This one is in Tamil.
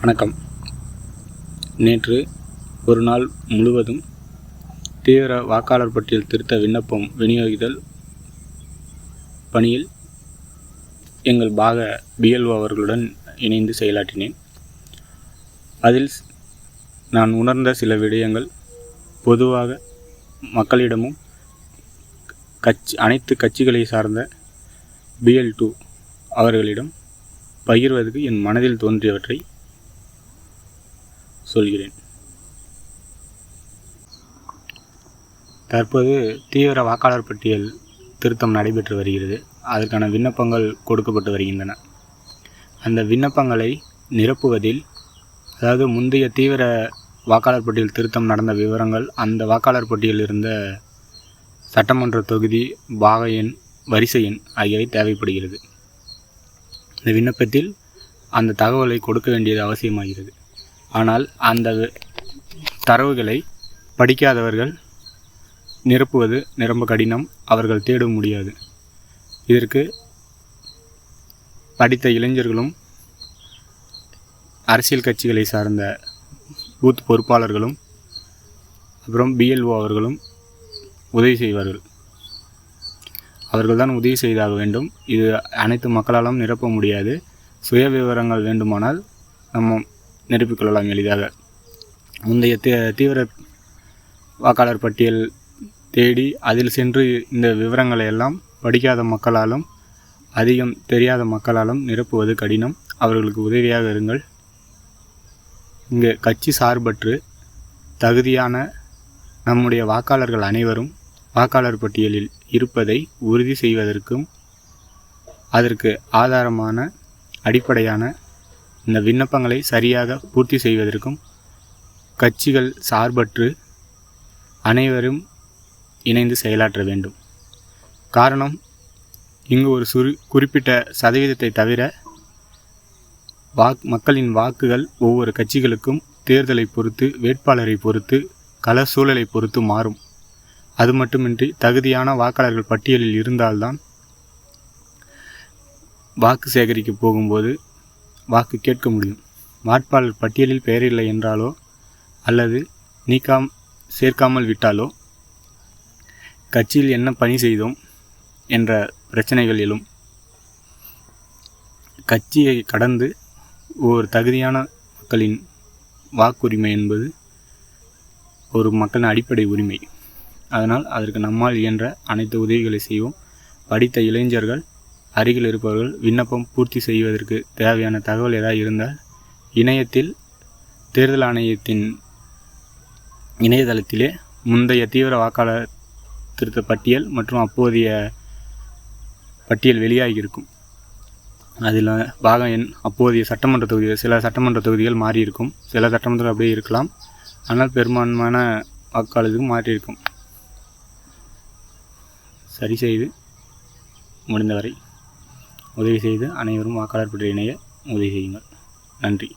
வணக்கம். நேற்று ஒரு நாள் முழுவதும் தீவிர வாக்காளர் பட்டியல் திருத்த விண்ணப்பம் விநியோகித்தல் பணியில் எங்கள் பாக பிஎல்ஓ அவர்களுடன் இணைந்து செயலாற்றினேன். அதில் ஸ்- நான் உணர்ந்த சில விடயங்கள் பொதுவாக மக்களிடமும் கட்சி அனைத்து கட்சிகளை சார்ந்த பிஎல் டூ அவர்களிடம் பகிர்வதற்கு என் மனதில் தோன்றியவற்றை சொல்கிறேன். தற்போது தீவிர வாக்காளர் பட்டியல் திருத்தம் நடைபெற்று வருகிறது. அதற்கான விண்ணப்பங்கள் கொடுக்கப்பட்டு வருகின்றன. அந்த விண்ணப்பங்களை நிரப்புவதில் அதாவது முந்தைய தீவிர வாக்காளர் பட்டியல் திருத்தம் நடந்த விவரங்கள் அந்த வாக்காளர் பட்டியலில் இருந்த சட்டமன்ற தொகுதி பாக எண் வரிசை எண் ஆகியவை தேவைப்படுகிறது. இந்த விண்ணப்பத்தில் அந்த தகவலை கொடுக்க வேண்டியது அவசியமாகிறது. ஆனால் அந்த தரவுகளை படிக்காதவர்கள் நிரப்புவது நிரம்ப கடினம். அவர்கள் தேட முடியாது. இதற்கு படித்த இளைஞர்களும் அரசியல் கட்சிகளை சார்ந்த பூத் பொறுப்பாளர்களும் அப்புறம் பிஎல்ஓ அவர்களும் உதவி செய்வார்கள். அவர்கள்தான் உதவி செய்தாக வேண்டும். இது அனைத்து மக்களாலும் நிரப்ப முடியாது. சுய விவரங்கள் வேண்டுமானால் நம்ம நிரப்பிக்கொள்ளலாம் எளிதாக. முந்தைய தீ தீவிர வாக்காளர் பட்டியல் தேடி அதில் சென்று இந்த விவரங்களை எல்லாம் படிக்காத மக்களாலும் அதிகம் தெரியாத மக்களாலும் நிரப்புவது கடினம். அவர்களுக்கு உதவியாக இருங்கள். இங்கே கட்சி சார்பற்று தகுதியான நம்முடைய வாக்காளர்கள் அனைவரும் வாக்காளர் பட்டியலில் இருப்பதை உறுதி செய்வதற்கும் அதற்கு ஆதாரமான அடிப்படையான இந்த விண்ணப்பங்களை சரியாக பூர்த்தி செய்வதற்கும் கட்சிகள் சார்பற்று அனைவரும் இணைந்து செயலாற்ற வேண்டும். காரணம் இங்கு ஒரு சுரு குறிப்பிட்ட சதவீதத்தை தவிர வாக் மக்களின் வாக்குகள் ஒவ்வொரு கட்சிகளுக்கும் தேர்தலை பொறுத்து வேட்பாளரை பொறுத்து கள சூழலை பொறுத்து மாறும். அது மட்டுமின்றி தகுதியான வாக்காளர்கள் பட்டியலில் இருந்தால்தான் வாக்கு சேகரிக்க போகும்போது வாக்கு கேட்க முடியும். வாட்பாளர் பட்டியலில் பெயர் இல்லை என்றாலோ அல்லது நீக்காம் சேர்க்காமல் விட்டாலோ? கட்சியில் என்ன பணி செய்தோம் என்ற பிரச்சனைகள் எழும். கட்சியை கடந்து ஒரு தகுதியான மக்களின் வாக்குரிமை என்பது ஒரு மக்களின் அடிப்படை உரிமை. அதனால் அதற்கு நம்மால் இயன்ற அனைத்து உதவிகளை செய்வோம். படித்த இளைஞர்கள் அருகில் இருப்பவர்கள் விண்ணப்பம் பூர்த்தி செய்வதற்கு தேவையான தகவல் ஏதாவது இருந்தால் இணையத்தில் தேர்தல் ஆணையத்தின் இணையதளத்திலே முந்தைய தீவிர வாக்காளர் திருத்த பட்டியல் மற்றும் அப்போதைய பட்டியல் வெளியாகி இருக்கும் அதில் பாகம் எண் அப்போதைய சட்டமன்ற தொகுதிகள் சில சட்டமன்ற தொகுதிகள் மாறியிருக்கும். சில சட்டமன்றம் அப்படியே இருக்கலாம். ஆனால் பெரும்பான்மையான வாக்காளருக்கு மாறி இருக்கும் சரி செய்து முடிந்தவரை. உதவி செய்து அனைவரும் வாக்காளர் பட்டியல் இணைய உதவி செய்யுங்கள். நன்றி.